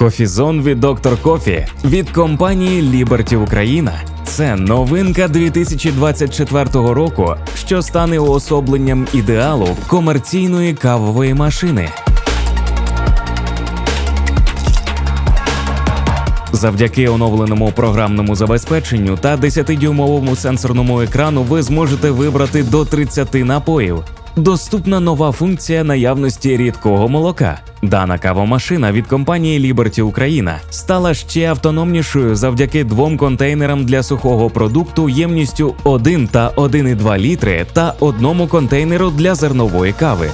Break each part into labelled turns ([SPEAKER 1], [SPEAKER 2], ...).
[SPEAKER 1] Кофізон від Доктор Кофі від компанії Liberty Україна. Це новинка 2024 року, що стане уособленням ідеалу комерційної кавової машини. Завдяки оновленому програмному забезпеченню та 10-дюймовому сенсорному екрану ви зможете вибрати до 30 напоїв. Доступна нова функція наявності рідкого молока. Дана кавомашина від компанії Liberty Україна стала ще автономнішою завдяки двом контейнерам для сухого продукту ємністю 1 та 1,2 літри та одному контейнеру для зернової кави.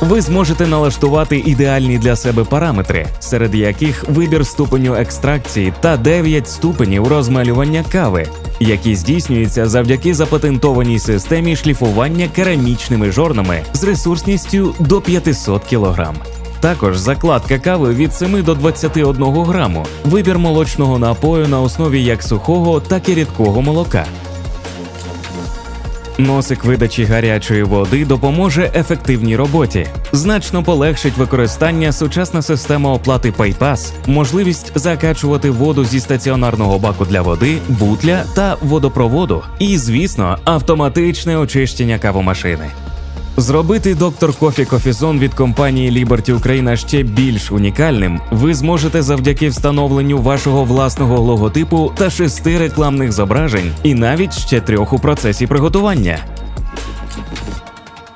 [SPEAKER 1] Ви зможете налаштувати ідеальні для себе параметри, серед яких вибір ступеню екстракції та 9 ступенів розмалювання кави, які здійснюються завдяки запатентованій системі шліфування керамічними жорнами з ресурсністю до 500 кг. Також закладка кави від 7 до 21 граму, вибір молочного напою на основі як сухого, так і рідкого молока. Носик видачі гарячої води допоможе ефективній роботі. Значно полегшить використання сучасна система оплати PayPass, можливість закачувати воду зі стаціонарного баку для води, бутля та водопроводу, і, звісно, автоматичне очищення кавомашини. Зробити доктор Кофі Кофізон від компанії Liberty Україна ще більш унікальним ви зможете завдяки встановленню вашого власного логотипу та шести рекламних зображень, і навіть ще трьох у процесі приготування.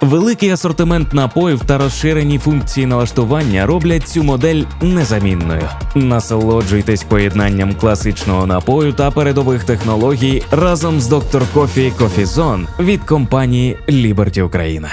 [SPEAKER 1] Великий асортимент напоїв та розширені функції налаштування роблять цю модель незамінною. Насолоджуйтесь поєднанням класичного напою та передових технологій разом з доктор Кофі Кофізон від компанії Liberty Україна.